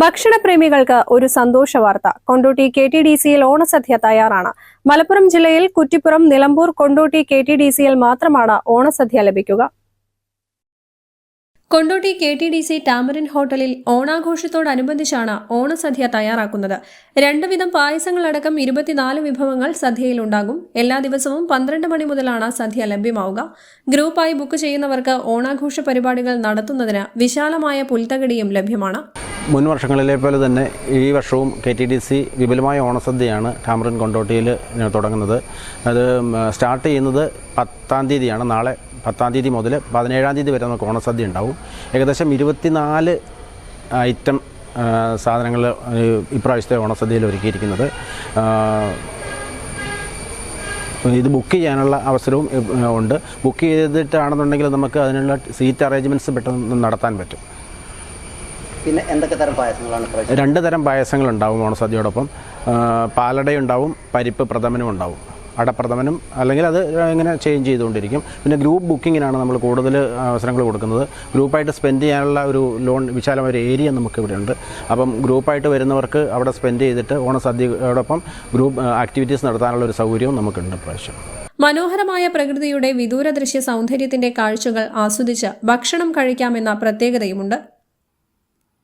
ഭക്ഷണപ്രേമികൾക്ക് ഒരു സന്തോഷ വാർത്ത. കൊണ്ടോട്ടി കെ ടി ഡി സിയിൽ ഓണസദ്യ തയ്യാറാണ്. മലപ്പുറം ജില്ലയിൽ Kuttippuram Nilambur Kondotty K T D സിയിൽ മാത്രമാണ് ഓണസദ്യ ലഭിക്കുക. Kondotty K T D C tamarind ഹോട്ടലിൽ ഓണാഘോഷത്തോടനുബന്ധിച്ചാണ് ഓണസദ്യ തയ്യാറാക്കുന്നത്. രണ്ടു വിധം പായസങ്ങളടക്കം ഇരുപത്തിനാല് വിഭവങ്ങൾ സദ്യയിൽ ഉണ്ടാകും എല്ലാ ദിവസവും പന്ത്രണ്ട് മണി മുതലാണ് സദ്യ ലഭ്യമാവുക. ഗ്രൂപ്പായി ബുക്ക് ചെയ്യുന്നവർക്ക് ഓണാഘോഷ പരിപാടികൾ നടത്തുന്നതിന് വിശാലമായ പുൽത്തകടിയും ലഭ്യമാണ്. മുൻ വർഷങ്ങളിലെ പോലെ തന്നെ ഈ വർഷവും കെ ടി ഡി സി വിപുലമായ ഓണസദ്യയാണ് ടാമറിൻ കൊണ്ടോട്ടിയിൽ തുടങ്ങുന്നത്. അത് സ്റ്റാർട്ട് ചെയ്യുന്നത് പത്താം തീയതിയാണ്. നാളെ പത്താം തീയതി മുതൽ പതിനേഴാം തീയതി വരെ നമുക്ക് ഓണസദ്യ ഉണ്ടാവും. ഏകദേശം ഇരുപത്തിനാല് ഐറ്റം സാധനങ്ങൾ ഇപ്രാവശ്യത്തെ ഓണസദ്യയിൽ ഒരുക്കിയിരിക്കുന്നത്. ഇത് ബുക്ക് ചെയ്യാനുള്ള അവസരവും ഉണ്ട്. ബുക്ക് ചെയ്തിട്ടാണെന്നുണ്ടെങ്കിൽ നമുക്ക് അതിനുള്ള സീറ്റ് അറേഞ്ച്മെന്റ്സ് പെട്ടെന്ന് നടത്താൻ പറ്റും. പിന്നെ എന്തൊക്കെ തരം പായസങ്ങളാണ് രണ്ട് തരം പായസങ്ങൾ ഉണ്ടാവും ഓണസദ്യയോടൊപ്പം. പാലടയുണ്ടാവും പരിപ്പ് പ്രഥമനും ഉണ്ടാവും. അടപ്രഥമനും അല്ലെങ്കിൽ അത് ഇങ്ങനെ ചേഞ്ച് ചെയ്തുകൊണ്ടിരിക്കും. പിന്നെ ഗ്രൂപ്പ് ബുക്കിങ്ങിനാണ് നമ്മൾ കൂടുതൽ അവസരങ്ങൾ കൊടുക്കുന്നത്. ഗ്രൂപ്പായിട്ട് സ്പെൻഡ് ചെയ്യാനുള്ള ഒരു ലോൺ വിശാലമായ ഒരു ഏരിയ നമുക്ക് ഇവിടെ ഉണ്ട്. അപ്പം ഗ്രൂപ്പായിട്ട് വരുന്നവർക്ക് അവിടെ സ്പെൻഡ് ചെയ്തിട്ട് ഓണസദ്യയോടൊപ്പം ഗ്രൂപ്പ് ആക്ടിവിറ്റീസ് നടത്താനുള്ള ഒരു സൗകര്യവും നമുക്കുണ്ട് പ്രാവശ്യം മനോഹരമായ പ്രകൃതിയുടെ വിദൂര ദൃശ്യ സൗന്ദര്യത്തിന്റെ കാഴ്ചകൾ ആസ്വദിച്ച് ഭക്ഷണം കഴിക്കാമെന്ന പ്രത്യേകതയുമുണ്ട്